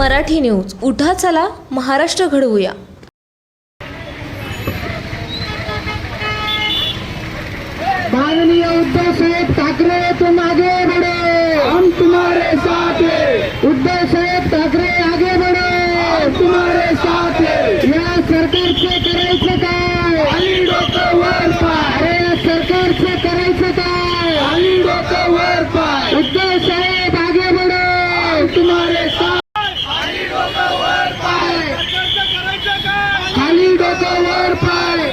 Marathi news. उठा चला महाराष्ट्र घडवूया. माननीय उद्धव साहेब ठाकरे तुम आगे बढ़ो. हम तुम्हारे साथ हैं. उद्धव साहेब ठाकरे आगे बढ़ो. हम तुम्हारे साथ हैं. या सरकारचं करायचं काय? आणि डोकं वर पाय. अरे या सरकारचं करायचं काय? आणि डोकं वर पाय. उद्धव साहेब आगे बढ़ो हम तुम्हारे साथ खाली डोकं वर पाय खाली डोकं वर पाय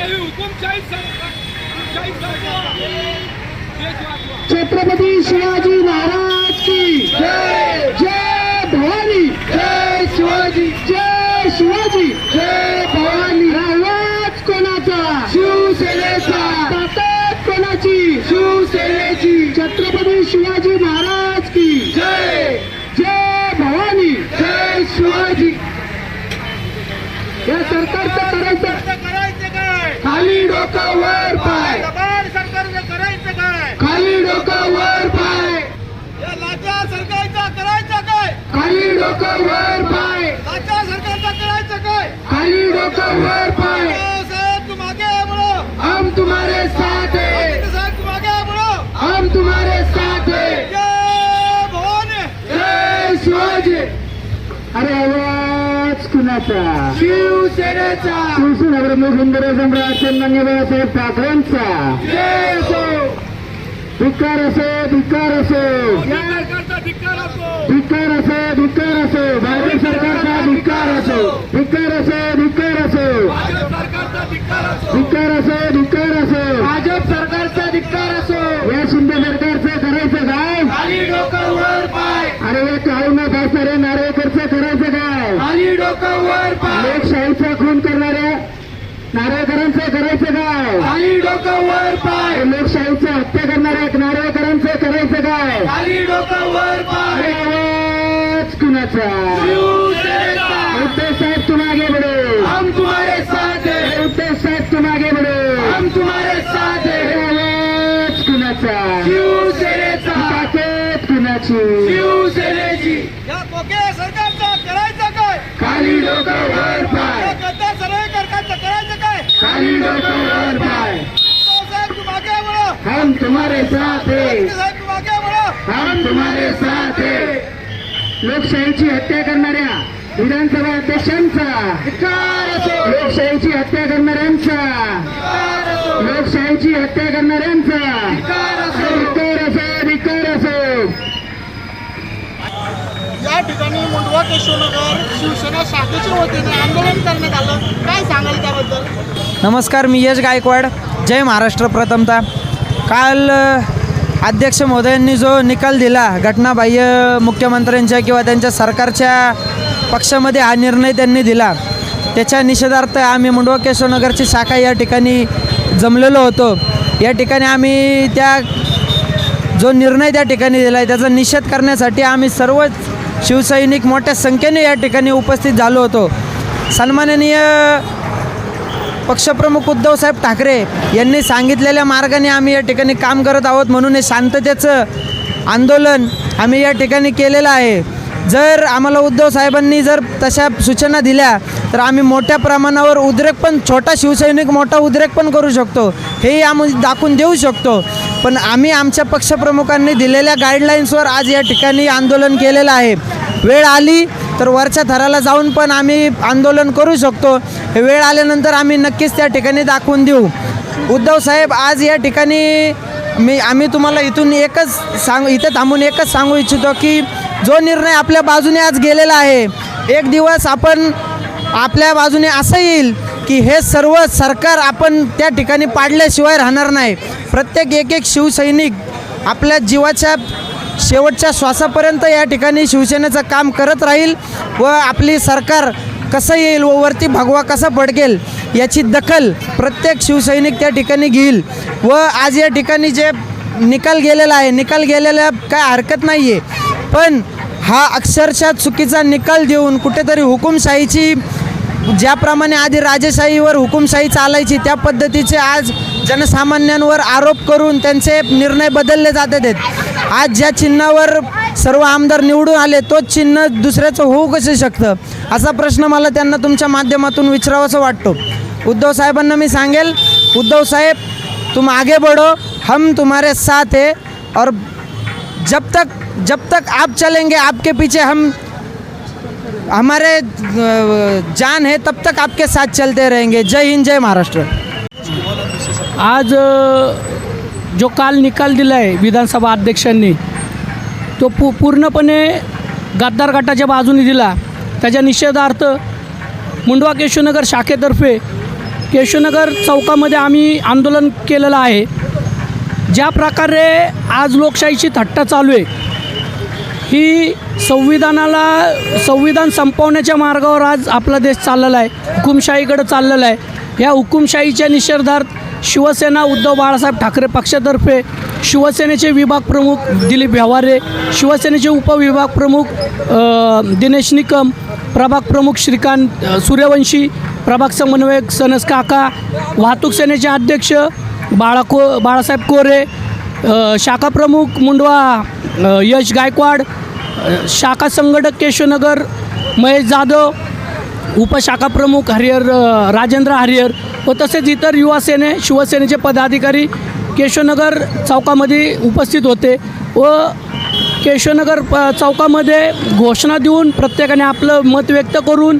छत्रपती शिवाजी महाराज की जय जय भवानी जय शिवाजी जय शिवाजी जय भवानी आवाज कोणाचा शिवसेनेचा ताकद कोणाची शिवसेनेची छत्रपती शिवाजी महाराज की जय जय भवानी जय शिवाजी या सरकारचं करायचं करायचं काय खाली डोकं वर पाय दबाण सरकारचं करायचं काय खाली डोकं वर पाय. या लाचा सरकारचा करायचं काय? खाली डोकं वर पाय. लाचा सरकारचा करायचं काय? खाली डोकं वर पाय. उद्धव साहेब तुम आगे बढ़ो हम तुम्हारे साथ हैं. उद्धव साहेब तुम आगे बढ़ो हम तुम्हारे साथ हैं. जय भवानी. जय शिवाजी. अरे आवाज कुणाचा? शिवसेनेचा. शिवसेना प्रमुख इंदिरा सम्राट सन्मान्य बाळासाहेब ठाकरेंचा. जय असो धिक्कार असो धिक्कार असो. धिक्कार असो धिक्कार असो. भाजप सरकारचा धिक्कार असो. धिक्कार असो धिक्कार असो. धिक्कार असो धिक्कार असो धिक्कार असो भाजप सरकारचा धिक्कार असो या शिंदे सरकारचं करायचं काय खाली डोकं वर पाय अरे या काळूना फासणाऱ्या नार्वेकरचं करायचं काय खाली डोकं वर पाय लोकशाहीचा खून करणाऱ्या नार्वेकरांचं करायचं काय खाली डोकं वर पाय. लोकशाहीचं हत्या करणाऱ्या नार्वेकरांचं करायचं काय खाली डोकं वर पाय. अरे आवाज कुणाचा? उद्धव साहेब तुम आगे बढ़ो हम तुम्हारे साथ हैं. उद्धव साहेब तुम आगे बढ़ो हम तुम्हारे साथ अरे हैं आवाज कुणाचा? शिवसेनेचा. ताकद कुणाची? शिवसेनेची. या कोके सरकारचा करायचं काय? खाली डोकं वर खाली डोकं पाय हम तुम्हारे साथ है। हम तुम्हारे साथ है। लोकशाहीची हत्या करणाऱ्या विधानसभा अध्यक्षांचा। लोकशाहीची हत्या करणाऱ्यांचा। लोकशाहीची हत्या करणाऱ्यांचा। या ठिकाणी मुंडवा केशवनगर शिवसेना शाखेच्या वतीने आंदोलन करण्यात आलं. काय सांगाल त्याबद्दल? नमस्कार मी यश गायकवाड. जय महाराष्ट्र प्रथमता. काल अध्यक्ष महोदयांनी जो निकाल दिला घटनाबाह्य मुख्यमंत्र्यांच्या किंवा त्यांच्या सरकारच्या पक्षामध्ये हा निर्णय त्यांनी दिला. त्याच्या निषेधार्थ आम्ही मुंडवा केशवनगरची शाखा या ठिकाणी जमलेलो होतो. या ठिकाणी आम्ही त्या जो निर्णय त्या ठिकाणी दिला आहे त्याचा निषेध करण्यासाठी आम्ही सर्वच शिवसैनिक मोठ्या संख्येने या ठिकाणी उपस्थित झालो होतो. सन्माननीय पक्षप्रमुख उद्धवसाहेब ठाकरे यांनी सांगितलेल्या मार्गाने आम्ही या ठिकाणी काम करत आहोत म्हणून हे शांततेचं आंदोलन आम्ही या ठिकाणी केलेलं आहे. जर आम्हाला उद्धव साहेबांनी जर तशा सूचना दिल्या तर आम्ही मोठ्या प्रमाणावर उद्रेक पण छोटा शिवसैनिक मोठा उद्रेक पण करू शकतो. हेही आम्ही दाखवून देऊ शकतो. पण आम्ही आमच्या पक्षप्रमुखांनी दिलेल्या गाईडलाईन्सवर आज या ठिकाणी आंदोलन केलेलं आहे. वेळ आली तर वरच्या थराला जाऊन पण आम्ही आंदोलन करू शकतो. हे वेळ आल्यानंतर आम्ही नक्कीच त्या ठिकाणी दाखवून देऊ. उद्धव साहेब आज या ठिकाणी मी आम्ही तुम्हाला इथून एकच सांग इथे थांबून एकच सांगू इच्छितो की जो निर्णय आपल्या बाजूने आज गेलेला आहे एक दिवस आपण आपल्या बाजूने असं येईल की हे सर्व सरकार आपण त्या ठिकाणी पाडल्याशिवाय राहणार नाही. प्रत्येक एक एक शिवसैनिक आपल्या जीवाच्या शेवटच्या श्वासापर्यंत या ठिकाणी शिवसेनेचं काम करत राहील व आपली सरकार कसं येईल व वरती भगवा कसा पडकेल याची दखल प्रत्येक शिवसैनिक त्या ठिकाणी घेईल. व आज या ठिकाणी जे निकाल गेलेला आहे निकाल गेलेला काय हरकत नाही आहे पण हा अक्षरशः चुकीचा निकाल देऊन कुठेतरी हुकुमशाहीची ज्याप्रमाणे आधी राजेशाहीवर हुकुमशाही चालायची त्या पद्धतीचे आज जनसामान्यांवर आरोप करून त्यांचे निर्णय बदलले जात आहेत आज ज्या चिन्हावर सर्व आमदार निवडून आले तोच चिन्ह दुसऱ्याचं होऊ कसं शकतं? असा प्रश्न मला त्यांना तुमच्या माध्यमातून विचारावासा वाटतो. उद्धव साहेबांना मी सांगेल उद्धव साहेब तुम आगे बढ़ो हम तुम्हारे साथ है और जब तक जब तक आप चलेंगे आपके पीछे हम हमारे जान है तब तक आपके साथ चलते रहेंगे। जय हिंद जय महाराष्ट्र। आज जो काल निकाल दिला आहे विधानसभा अध्यक्षांनी तो पू पूर्णपणे गद्दार गटाच्या बाजूने दिला. त्याच्या निषेधार्थ मुंडवा केशवनगर शाखेतर्फे केशवनगर चौकामध्ये आम्ही आंदोलन केलेलं आहे. ज्या प्रकारे आज लोकशाहीची थट्टा चालू आहे ही संविधानाला संविधान संपवण्याच्या मार्गावर आज आपला देश चाललेला आहे. हुकुमशाहीकडे चाललेला आहे. या हुकुमशाहीच्या निषेधार्थ शिवसेना उद्धव बाळासाहेब ठाकरे पक्षातर्फे शिवसेनेचे विभाग प्रमुख दिलीप व्यवहारे शिवसेनेचे उपविभाग प्रमुख दिनेश निकम प्रभाग प्रमुख श्रीकांत सूर्यवंशी प्रभाग समन्वयक सनस काका वाहतूक सेनेचे अध्यक्ष बाळा को बाळासाहेब कोरे शाखा प्रमुख मुंडवा यश गायकवाड शाखा संघटक केशवनगर महेश जाधव उपशाखा प्रमुख हरिहर राजेंद्र हरिहर व तसेच इतर युवा सेने शिवसेनेचे पदाधिकारी केशवनगर चौकामध्ये उपस्थित होते व केशवनगर प चौकामध्ये घोषणा देऊन प्रत्येकाने आपलं मत व्यक्त करून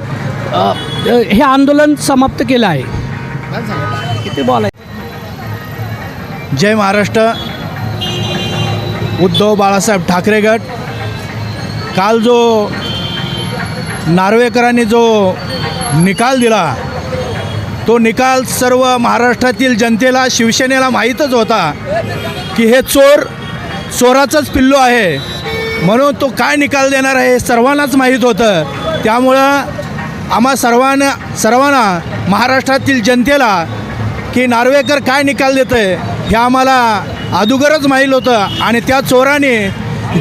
हे आंदोलन समाप्त केलं आहे. किती बोलाय जय महाराष्ट्र. उद्धव बाळासाहेब ठाकरे गट. काल जो नार्वेकरांनी जो निकाल दिला तो निकाल सर्व महाराष्ट्रातील जनतेला शिवसेनेला माहीतच होता की हे चोर चोराचंच पिल्लू आहे. म्हणून तो काय निकाल देणार आहे हे सर्वांनाच माहीत होतं. त्यामुळं आम्हा सर्वांना सर्वांना महाराष्ट्रातील जनतेला की नार्वेकर काय निकाल देतं आहे हे आम्हाला अदुगरच माहील होतं आणि त्या चोराने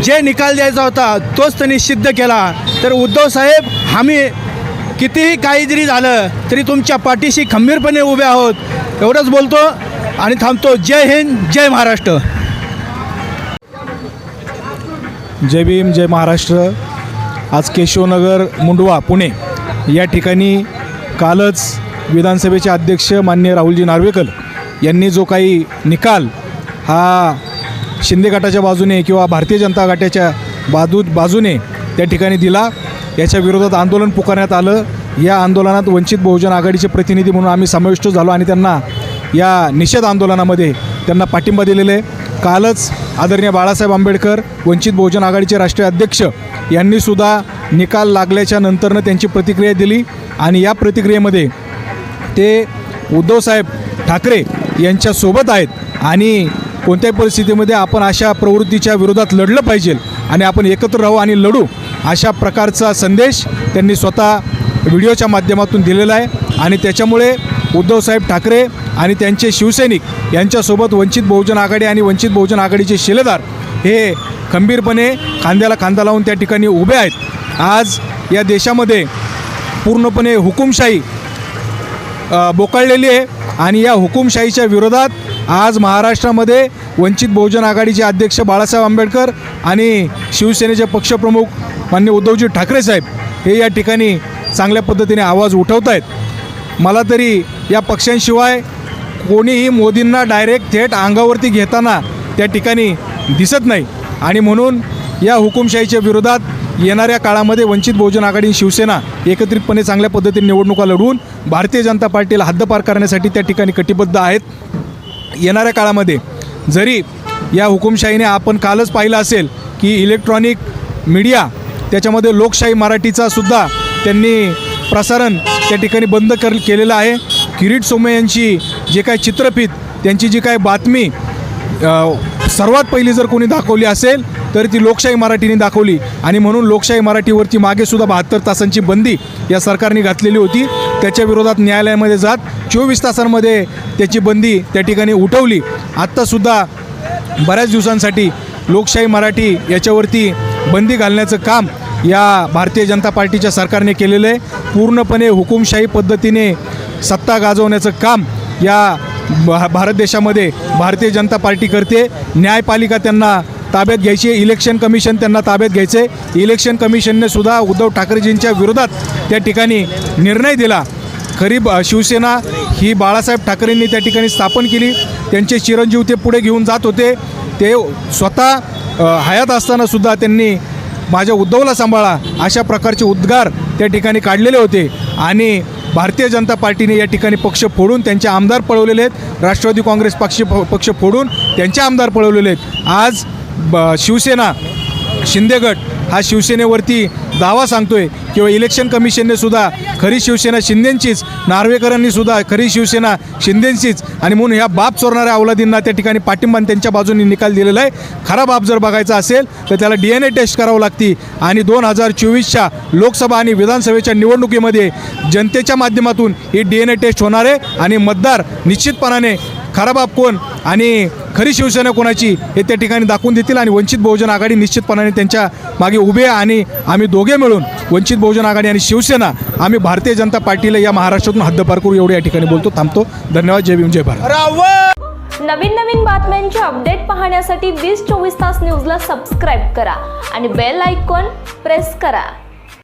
जे निकाल द्यायचा होता तोच त्यांनी सिद्ध केला. तर उद्धव साहेब आम्ही कितीही काही जरी झालं तरी तुमच्या पाठीशी खंबीरपणे उभे आहोत. एवढंच बोलतो आणि थांबतो. जय हिंद जय महाराष्ट्र. जय भीम जय महाराष्ट्र. आज केशवनगर मुंडवा पुणे या ठिकाणी कालच विधानसभेचे अध्यक्ष मान्य राहुलजी नार्वेकर यांनी जो काही निकाल हा शिंदे गटाच्या बाजूने किंवा भारतीय जनता गटाच्या बाजू बाजूने त्या ठिकाणी दिला. याच्या विरोधात आंदोलन पुकारण्यात आलं. या आंदोलनात वंचित बहुजन आघाडीचे प्रतिनिधी म्हणून आम्ही समाविष्ट झालो आणि त्यांना या निषेध आंदोलनामध्ये त्यांना पाठिंबा दिलेले आहे. कालच आदरणीय बाळासाहेब आंबेडकर वंचित बहुजन आघाडीचे राष्ट्रीय अध्यक्ष यांनीसुद्धा निकाल लागल्याच्या नंतरनं त्यांची प्रतिक्रिया दिली आणि या प्रतिक्रियेमध्ये ते उद्धवसाहेब ठाकरे यांच्यासोबत आहेत आणि कोणत्याही परिस्थितीमध्ये आपण अशा प्रवृत्तीच्या विरोधात लढलं पाहिजे आणि आपण एकत्र राहू आणि लढू अशा प्रकारचा संदेश त्यांनी स्वतः व्हिडिओच्या माध्यमातून दिलेला आहे. आणि त्याच्यामुळे उद्धवसाहेब ठाकरे आणि त्यांचे शिवसैनिक यांच्यासोबत वंचित बहुजन आघाडी आणि वंचित बहुजन आघाडीचे शिलेदार हे खंबीरपणे खांद्याला खांदा लावून त्या ठिकाणी उभे आहेत. आज या देशामध्ये पूर्णपणे हुकुमशाही बोकाळलेली आहे आणि या हुकुमशाहीच्या विरोधात आज महाराष्ट्रामध्ये वंचित बहुजन आघाडीचे अध्यक्ष बाळासाहेब आंबेडकर आणि शिवसेनेचे पक्षप्रमुख मान्य उद्धवजी ठाकरे साहेब हे या ठिकाणी चांगल्या पद्धतीने आवाज उठवत आहेत. मला तरी या पक्षांशिवाय कोणीही मोदींना डायरेक्ट थेट अंगावरती घेताना त्या ठिकाणी दिसत नाही. आणि म्हणून या हुकुमशाहीच्या विरोधात येणाऱ्या काळामध्ये वंचित बहुजन आघाडी शिवसेना एकत्रितपणे चांगल्या पद्धतीने निवडणुका लढवून भारतीय जनता पार्टीला हद्दपार करण्यासाठी त्या ठिकाणी कटिबद्ध आहेत. येणाऱ्या काळामध्ये जरी या हुकुमशाहीने आपण कालच पाहिलं असेल की इलेक्ट्रॉनिक मीडिया त्याच्यामध्ये लोकशाही मराठीचा सुद्धा त्यांनी प्रसारण त्या ठिकाणी बंद कर केलेलं आहे. किरीट सोमय यांची जे काय चित्रफित त्यांची जी काय बातमी सर्वात पहिली जर कोणी दाखवली असेल तर ती लोकशाही मराठीने दाखवली. आणि म्हणून लोकशाही मराठीवरती मागे सुद्धा बहात्तर तासांची बंदी या सरकारने घातलेली होती. त्याच्या विरोधात न्यायालयामध्ये जात चोवीस तासांमध्ये त्याची बंदी त्या ठिकाणी उठवली. आत्तासुद्धा बऱ्याच दिवसांसाठी लोकशाही मराठी याच्यावरती बंदी घालण्याचं काम या भारतीय जनता पार्टीच्या सरकारने केलेलं आहे. पूर्णपणे हुकुमशाही पद्धतीने सत्ता गाजवण्याचं काम या भा भारत देशामध्ये भारतीय जनता पार्टी करते. न्यायपालिका त्यांना ताब्यात घ्यायची. इलेक्शन कमिशन त्यांना ताब्यात घ्यायचे. इलेक्शन कमिशनने सुद्धा उद्धव ठाकरेजींच्या विरोधात त्या ठिकाणी निर्णय दिला. खरी शिवसेना ही बाळासाहेब ठाकरेंनी त्या ठिकाणी स्थापन केली. त्यांचे चिरंजीव ते पुढे घेऊन जात होते. ते स्वतः हयात असताना सुद्धा त्यांनी माझ्या उद्धवला सांभाळा अशा प्रकारचे उद्गार त्या ठिकाणी काढलेले होते. आणि भारतीय जनता पार्टीने या ठिकाणी पक्ष फोडून त्यांचे आमदार पळवलेले आहेत. राष्ट्रवादी काँग्रेस पक्ष पक्ष फोडून त्यांचे आमदार पळवलेले आहेत. आज ब शिवसेना शिंदेगट हा शिवसेनेवरती दावा सांगतोय. किंवा इलेक्शन कमिशनने सुद्धा खरी शिवसेना शिंदेंचीच नार्वेकरांनी सुद्धा खरी शिवसेना शिंदेंचीच आणि म्हणून ह्या बाप चोरणाऱ्या अवलादींना त्या ठिकाणी पाठिंबा त्यांच्या बाजूने निकाल दिलेला आहे. खरा बाप जर बघायचा असेल तर त्याला डी एन ए टेस्ट करावं लागती. आणि दोन हजार चोवीसच्या लोकसभा आणि विधानसभेच्या निवडणुकीमध्ये जनतेच्या माध्यमातून ही डी एन ए टेस्ट होणार आहे. आणि मतदार निश्चितपणाने खरा बाप कोण? आणि खरी शिवसेना कोणाची? हे त्या ठिकाणी दाखवून देतील आणि वंचित बहुजन आघाडी निश्चितपणाने त्यांच्या मागे उभे आणि आम्ही दोघे मिळून वंचित बहुजन आघाडी आणि शिवसेना आम्ही भारतीय जनता पार्टीला या महाराष्ट्रातून हद्दपार करू एवढे या ठिकाणी बोलतो थांबतो. धन्यवाद जय भीम जय भारत. नवीन नवीन बातम्यांचे अपडेट पाहण्यासाठी वीस चोवीस तास न्यूजला सबस्क्राईब करा आणि बेल आयकॉन प्रेस करा.